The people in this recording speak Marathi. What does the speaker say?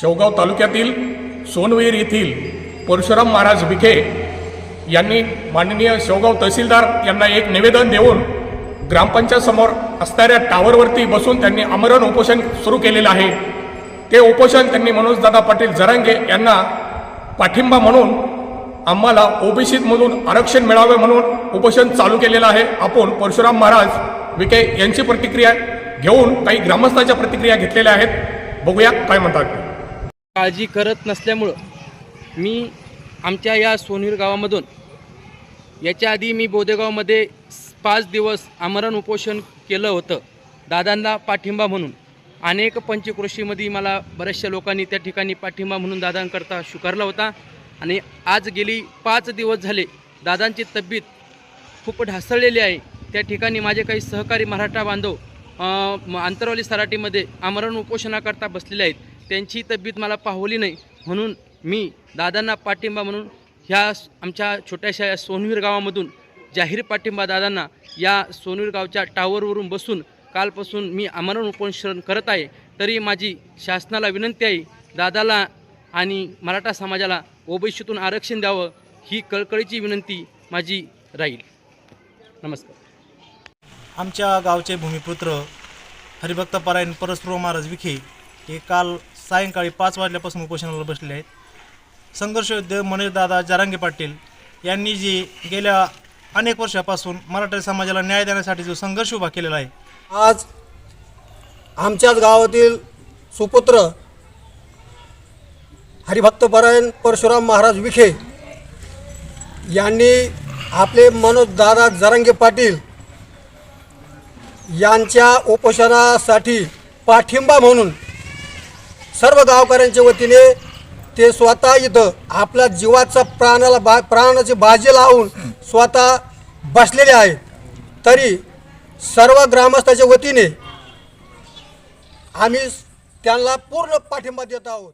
शेवगाव तालुक्यातील सोनवीर येथील परशुराम महाराज विखे यांनी माननीय शेवगाव तहसीलदार यांना एक निवेदन देऊन ग्रामपंचायत समोर असणाऱ्या टावरवरती बसून त्यांनी आमरण उपोषण सुरू केलेलं आहे. ते उपोषण त्यांनी मनोजदादा पाटील जरांगे यांना पाठिंबा म्हणून आम्हाला ओबीसीमधून आरक्षण मिळावे म्हणून उपोषण चालू केलेलं आहे. आपण परशुराम महाराज विखे यांची प्रतिक्रिया घेऊन काही ग्रामस्थांच्या प्रतिक्रिया घेतलेल्या आहेत. बघूया काय म्हणतात. काळजी करत नसल्यामुळं मी आमच्या या सोनवीर गावामधून याच्या आधी मी बोदेगावमध्ये पाच दिवस आमरण उपोषण केलं होतं दादांना पाठिंबा म्हणून. अनेक पंचकृषीमध्ये मला बऱ्याचशा लोकांनी त्या ठिकाणी पाठिंबा म्हणून दादांकरता स्वीकारला होता. आणि आज गेली पाच दिवस झाले दादांची तब्येत खूप ढासळलेली आहे. त्या ठिकाणी माझे काही सहकारी मराठा बांधव म- आंतरवाली सराटीमध्ये आमरण उपोषणाकरता बसलेले आहेत. त्यांची तब्येत मला पाहवली नाही. म्हणून मी दादांना पाठिंबा म्हणून ह्या आमच्या छोट्याशा या सोनवीर गावामधून जाहीर पाठिंबा दादांना या सोनवीर गावच्या टावरवरून बसून कालपासून मी आमरण उपोषण करत आहे. तरी माझी शासनाला विनंती आहे दादाला आणि मराठा समाजाला ओबीसीतून आरक्षण द्यावं ही कळकळीची विनंती माझी राहील. नमस्कार. आमच्या गावचे भूमिपुत्र हरिभक्त पारायण परस्परो महाराज विखे हे काल सायंकाळी पाच वाजल्यापासून उपोषणाला बसले आहेत. संघर्ष योद्धे मनोजदादा जारांगे पाटील यांनी जी गेल्या अनेक वर्षापासून मराठा समाजाला न्याय देण्यासाठी जो संघर्ष उभा केलेला आहे आज आमच्याच गावातील सुपुत्र हरिभक्तपरायण परशुराम महाराज विखे यांनी आपले मनोज दादा जरांगे पाटील यांच्या उपोषणासाठी पाठिंबा म्हणून सर्व गावकऱ्यांच्या वतीने ते स्वतः इथं आपल्या जीवाचा प्राणाला बा प्राणाची बाजी लावून स्वतः बसलेले आहेत. तरी सर्व ग्रामस्थाच्या वतीने आम्ही त्यांना पूर्ण पाठिंबा देत आहोत.